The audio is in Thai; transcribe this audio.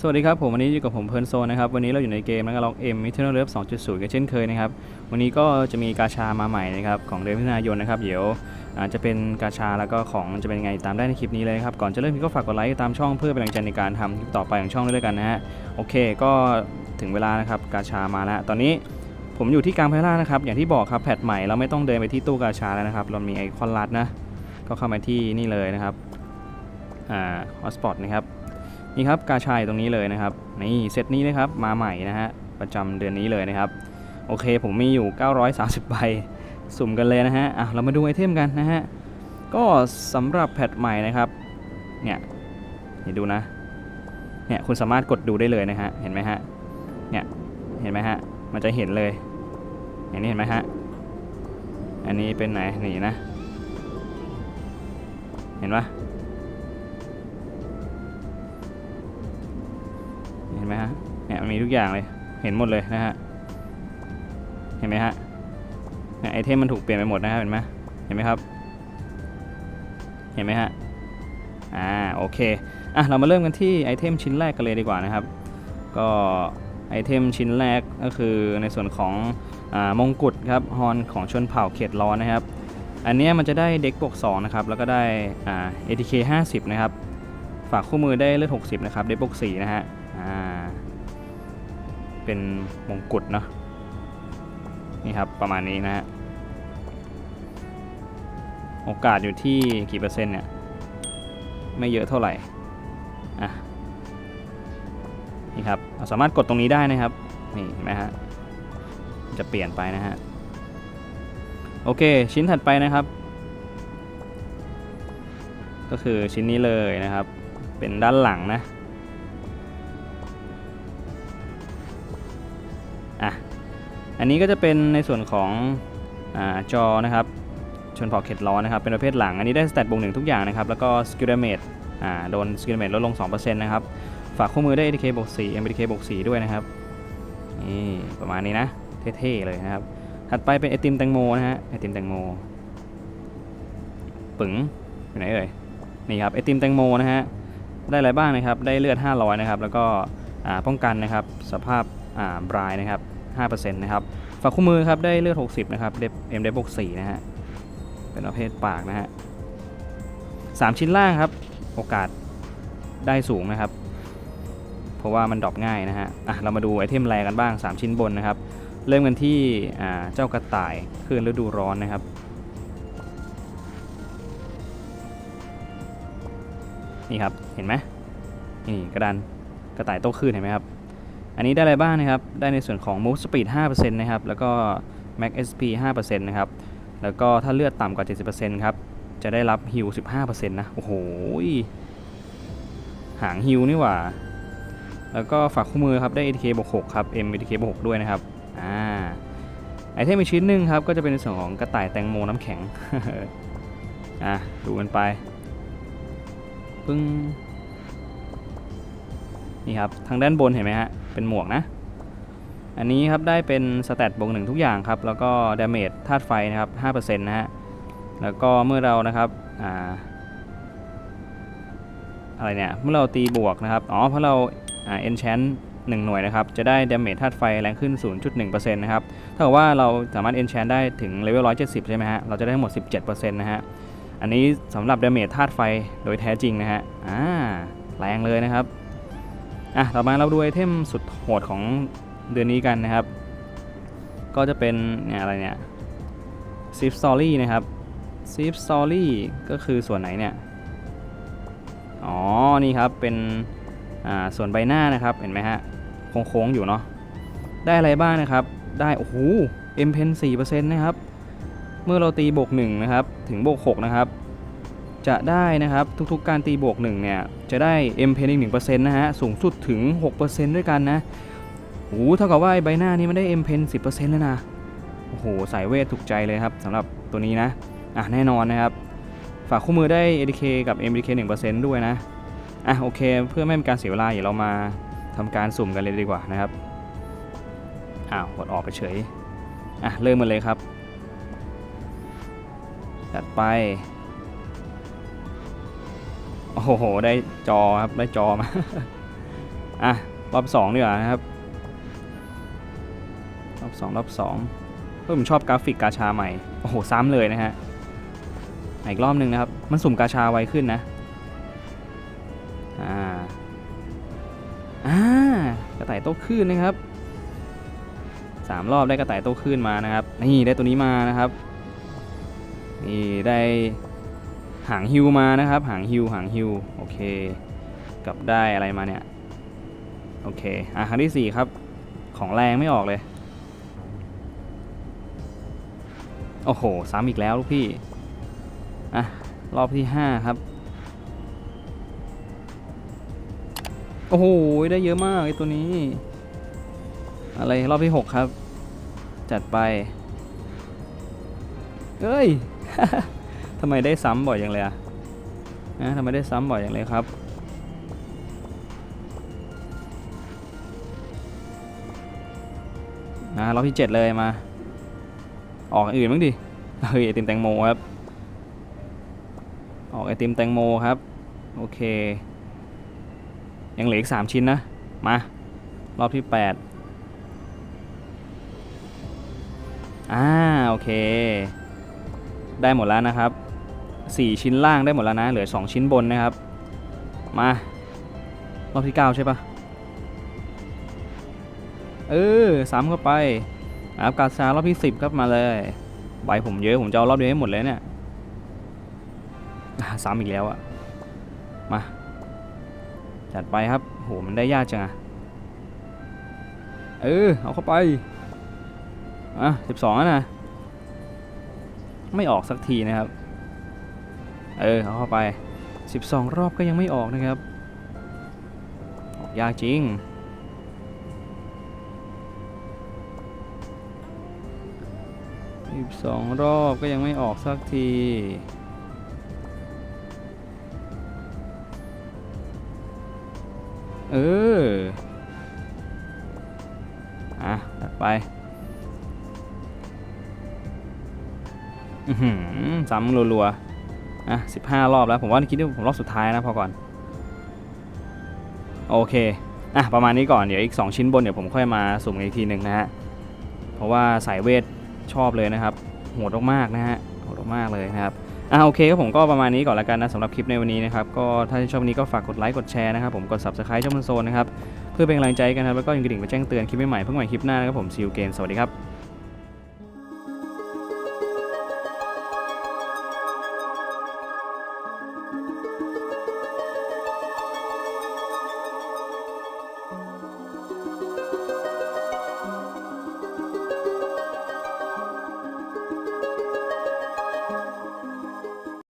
สวัสดีครับผมวันนี้อยู่กับผมเพลิร์นโซนะครับวันนี้เราอยู่ในเกมแล้วก็ล็อกเอ็มมิเทอร์เลิฟ2.0กันเช่นเคยนะครับวันนี้ก็จะมีกาชามาใหม่นะครับของเดือนมิถุนายนนะครับเดี๋ยวอาจจะเป็นกาชาแล้วก็ของจะเป็นยังไงตามได้ในคลิปนี้เลยครับก่อนจะเริ่มก็ฝากกดไลค์ตามช่องเพื่อเป็นกำลังใจในการทำคลิปต่อไปของช่องด้วยกันนะฮะโอเคก็ถึงเวลานะครับกาชามาแล้วตอนนี้ผมอยู่ที่กลางพารานะครับอย่างที่บอกครับแพทใหม่เราไม่ต้องเดินไปที่ตู้กาชาแล้วนะครับเรามีไอคอนลัดนะก็เข้ามาที่นี่เลยนะครับอ่าฮอสปอตนะครับ นี่ครับกาชายตรงนี้เลยนะครับนี่เซตนี้นะครับมาใหม่นะฮะประจำเดือนนี้เลยนะครับโอเคผมมีอยู่ 930ใบสุ่มกันเลยนะฮะอะเรามาดูไอเทมกันนะฮะก็สำหรับแพทใหม่นะครับเนี่ยนี่ดูนะเนี่ยคุณสามารถกดดูได้เลยนะฮะเห็นไหมฮะเนี่ยเห็นไหมฮะมันจะเห็นเลยอย่างนี้เห็นไหมฮะอันนี้เป็นไหนนี่นะ เห็นปะ เห็นไหมฮะเนี่ยมันมีทุกอย่างเลยเห็นหมดเลยนะฮะเห็นไหมฮะเนี่ยไอเทมมันถูกเปลี่ยนไปหมดนะครับเห็นไหมเห็นไหมครับเห็นไหมฮะอ่าโอเคอะเรามาเริ่มกันที่ไอเทมชิ้นแรกกันเลยดีกว่านะครับ ก็ไอเทมชิ้นแรกก็คือในส่วนของอ่ามงกุฎครับฮอนของชนเผ่าเขตร้อนนะครับ อันนี้มันจะได้เด็กบวก2นะครับแล้วก็ได้อ่า ATK 50 นะครับ ฝากคู่มือได้เลือด60 นะครับเด็กบวก4นะฮะ เป็นมงกุฎเนาะนี่ครับประมาณนี้นะฮะโอกาสอยู่ที่กี่เปอร์เซ็นต์เนี่ย ไม่เยอะเท่าไหร่อะนี่ครับเราสามารถกดตรงนี้ได้นะครับ นี่เห็นไหมฮะจะเปลี่ยนไปนะฮะ โอเค ชิ้นถัดไปนะครับ ก็คือชิ้นนี้เลยนะครับ เป็นด้านหลังนะ อันนี้ก็จะเป็นในส่วนของอจอนะครับชนเผ่าเข็ดร้อนนะครับ เป็นประเภทหลัง อันนี้ได้สแตทบวกหนึ่งทุกอย่างนะครับ แล้วก็สกิลดเมจโดนสกิลดเมจลดลง 2%นะครับ ฝากคู่มือได้ ATK บวก4 MBTK บวก4ด้วยนะครับ นี่ประมาณนี้นะ เท่ๆเลยนะครับ ถัดไปเป็นไอติมแตงโมนะฮะ ไอติมแตงโม ปึ๋งอยู่ไหนเอ่ย นี่ครับ ไอติมแตงโมนะฮะ ได้อะไรบ้างนะครับ ได้เลือด 500 นะครับ แล้วก็ป้องกันนะครับ สภาพบรายนะครับ 5%นะครับฝากคู่มือครับได้เลือด 60 นะครับเดฟเอ็มเดฟบวก4นะฮะ เป็นประเภทปากนะฮะสามชิ้นล่างครับ โอกาสได้สูงนะครับ เพราะว่ามันดรอปง่ายนะฮะ อะ เรามาดูไอเทมแรกันบ้าง 3 ชิ้นบนนะครับ เริ่มกันที่อ่าเจ้ากระต่ายคืนฤดูร้อนนะครับนี่ครับ เห็นไหมนี่กระดานกระต่ายโต้คลื่นเห็นไหมครับ อันนี้ได้อะไรบ้างนะครับ ได้ในส่วนของ move speed 5%นะครับ แล้วก็ max sp 5%นะครับ แล้วก็ถ้าเลือดต่ำกว่า 70%ครับ จะได้รับ heal 15%นะ โอ้โห หาง heal นี่หว่า แล้วก็ฝากคู่มือครับ ได้ ATK บวก6ครับ M ATK บวก6ด้วยนะครับ อ่า ไอเทมอีกชิ้นหนึ่งครับ ก็จะเป็นในส่วนของกระต่ายแตงโมน้ำแข็ง อะ ดูกันไปปึ้งนี่ครับ ทางด้านบนเห็นไหมฮะ เป็นหมวกนะ อันนี้ครับได้เป็นสแตทบวกหนึ่งทุกอย่างครับ แล้วก็ดาเมจธาตุไฟนะครับ5%นะฮะ แล้วก็เมื่อเรานะครับอ่าอะไรเนี่ย เมื่อเราตีบวกนะครับ อ๋อ เพราะเราอ่า enchant 1หน่วยนะครับ จะได้ดาเมจธาตุไฟแรงขึ้น 0.1%นะครับถ้าเกิดว่าเราสามารถ enchant ได้ถึงเลเวล 170 ใช่ไหมฮะ เราจะได้ทั้งหมด 17%นะฮะ อันนี้สำหรับดาเมจธาตุไฟโดยแท้จริงนะฮะ อ่า แรงเลยนะครับ อะต่อมาเราดูไอเทมสุดโหดของเดือนนี้กันนะครับ ก็จะเป็นเนี่ยอะไรเนี่ย s i f Story นะครับ s i f Story ก็คือส่วนไหนเนี่ย อ๋อ นี่ครับ เป็นอ่าส่วนใบหน้านะครับ เห็นไหมฮะ โค้งๆ อยู่เนาะ ได้อะไรบ้างนะครับ ได้ โอ้โห M Pen 4%นสี่เปอร์เซ็นต์นะครับ เมื่อเราตีบวก1นะครับ ถึงบวก6นะครับ จะได้นะครับทุกๆการตีบวก1เนี่ยจะได้ M Pen อีก1%นะฮะสูงสุดถึง 6%ด้วยกันนะโอ้โหเท่ากับว่าไอ้ใบหน้านี้มันได้ M Pen 10%แล้วนะโอ้โหสายเวทถูกใจเลยครับสำหรับตัวนี้นะอะแน่นอนนะครับ ฝากคู่มือได้ ADK กับ MDK 1%ด้วยนะอะโอเค เพื่อไม่เป็นการเสียเวลาเดี๋ยวเรามาทำการสุ่มกันเลยดีกว่านะครับอ้าวกดออกไปเฉยอะเริ่มกันเลยครับจัดไป โอ้โห ได้จอครับ ได้จอมา อะ รอบสองดีกว่านะครับ รอบสองรอบสองเฮ้ยผมชอบกราฟิกกาชาใหม่ โอ้โห ซ้ำเลยนะฮะอะอีกรอบหนึ่งนะครับ มันสุ่มกาชาไวขึ้นนะ อ่า อ่ากระต่ายโต้คลื่นนะครับสามรอบได้กระต่ายโต้คลื่นมานะครับ นี่ได้ตัวนี้มานะครับ นี่ได้ หางฮิวมานะครับ หางฮิวหางฮิวโอเคกับได้อะไรมาเนี่ย โอเค อะครั้งที่สี่ครับ ของแรงไม่ออกเลย โอ้โหซ้ำอีกแล้วลูกพี่ อะ รอบที่ห้าครับ โอ้โห ได้เยอะมากไอตัวนี้ อะไร รอบที่หกครับ จัดไป เอ้ย ทำไมได้ซ้ำบ่อยอย่างเลยอะนะทำไมได้ซ้ำบ่อยอย่างเลยครับ นะรอบที่เจ็ดเลยมา ออกอื่นบ้างดิ เฮ้ยไอติมแตงโมครับ ออกไอติมแตงโมครับ โอเค ยังเหลืออีกสามชิ้นนะ มา รอบที่แปดอ่า โอเค ได้หมดแล้วนะครับ 4 ชิ้นล่างได้หมดแล้วนะ เหลือ 2 ชิ้นบนนะครับ มารอบที่ 9 ใช่ปะเออซ้ำเข้าไปอัพกาซารอบที่ 10 ครับมาเลย ใบผมเยอะ ผมจะเอารอบเดียวให้หมดเลยเนี่ยอะซ้ำอีกแล้วอะมา จัดไปครับโหมันได้ยากจังอะเออ เอาเข้าไป อะ12แล้วนะ ไม่ออกสักทีนะครับ เออเอาเข้าไป 12 รอบก็ยังไม่ออกนะครับ ออกยากจริง 12 รอบก็ยังไม่ออกสักทีเออ อะตัดไปอือหือซ้ำรัวๆ อะ15รอบแล้วผมว่าคิดว่าผมรอบสุดท้ายนะพอก่อน โอเคอะประมาณนี้ก่อนเดี๋ยวอีก 2 ชิ้นบนเดี๋ยวผมค่อยมาสุ่มอีกทีหนึ่งนะฮะเพราะว่าสายเวทชอบเลยนะครับโหดมากๆนะฮะโหดมากเลยนะครับอะโอเคครับผมก็ประมาณนี้ก่อนละกันนะสำหรับคลิปในวันนี้นะครับก็ถ้าชอบนี้ก็ฝากกดไลค์กดแชร์นะครับผมกด subscribe ช่องมันโซนนะครับเพื่อเป็นกำลังใจกันนะครับแล้วก็ยังกระดิ่งไปแจ้งเตือนคลิปใหม่ๆเพื่อใหม่คลิปหน้านะครับผมซีลเกนสวัสดีครับ